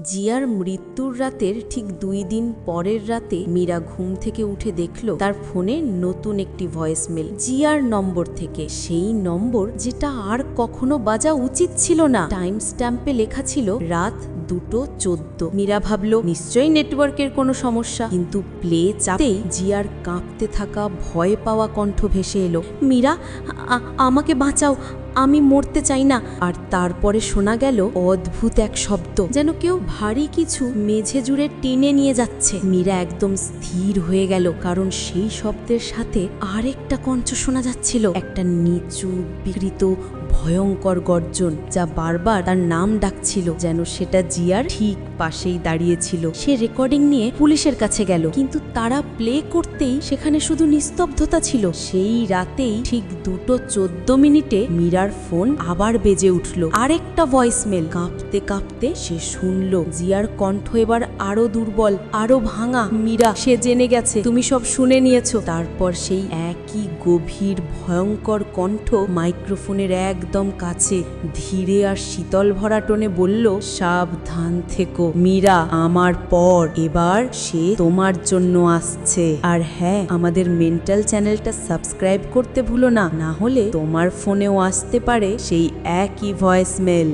জিয়ার মৃত্যুর রাতের ঠিক দুই দিন পরের রাতে মীরা ঘুম থেকে উঠে দেখল তার ফোনে নতুন একটি ভয়েসমেল। জিয়ার নম্বর থেকে। সেই নম্বর যেটা আর কখনো বাজা উচিত ছিল না। টাইম স্ট্যাম্পে লেখা ছিল, রাত দুটো চোদ্দ। মীরা ভাবল, নিশ্চয়ই নেটওয়ার্কের কোনো সমস্যা। কিন্তু প্লে চাপতেই জিয়ার কাঁপতে থাকা ভয় পাওয়া কণ্ঠ ভেসে এলো। মীরা আমাকে বাঁচাও আমি মরতে চাই না। আর তারপরে শোনা গেল অদ্ভুত এক শব্দ, যেন কেউ ভারী কিছু মেঝে জুড়ে টেনে নিয়ে যাচ্ছে। মীরা একদম স্থির হয়ে গেল, কারণ সেই শব্দের সাথে আরেকটা কণ্ঠ শোনা যাচ্ছিল। একটা নিচু বিকৃত ভয়ঙ্কর গর্জন যা বারবার তার নাম ডাকছিল, যেন সেটা জিয়ার ঠিক পাশেই দাঁড়িয়েছিল। সে রেকর্ডিং নিয়ে পুলিশের কাছে গেল, কিন্তু তারা প্লে করতেই সেখানে শুধু নিস্তব্ধতা ছিল। সেই রাতেই ঠিক দুটো চোদ্দ মিনিটে মীরার ফোন আবার বেজে উঠল। আরেকটা ভয়েসমেল কাঁপতে কাঁপতে সে শুনল, জিয়ার কণ্ঠ এবার আরও দুর্বল, আরও ভাঙা। মীরা, সে জেনে গেছে, তুমি সব শুনে নিয়েছো। তারপর সেই একই গভীর, ভয়ঙ্কর কণ্ঠ মাইক্রোফোনের একদম কাছে, ধীরে আর শীতল ভরা টোনে বলল, সাবধান থেকো মীরা, আমার পর এবার সে তোমার জন্য আসছে। আর হ্যাঁ আমাদের মেন্টাল চ্যানেলটা সাবস্ক্রাইব করতে ভুলো না না হলে তোমার ফোনেও আসতে পারে সেই একই ভয়েসমেল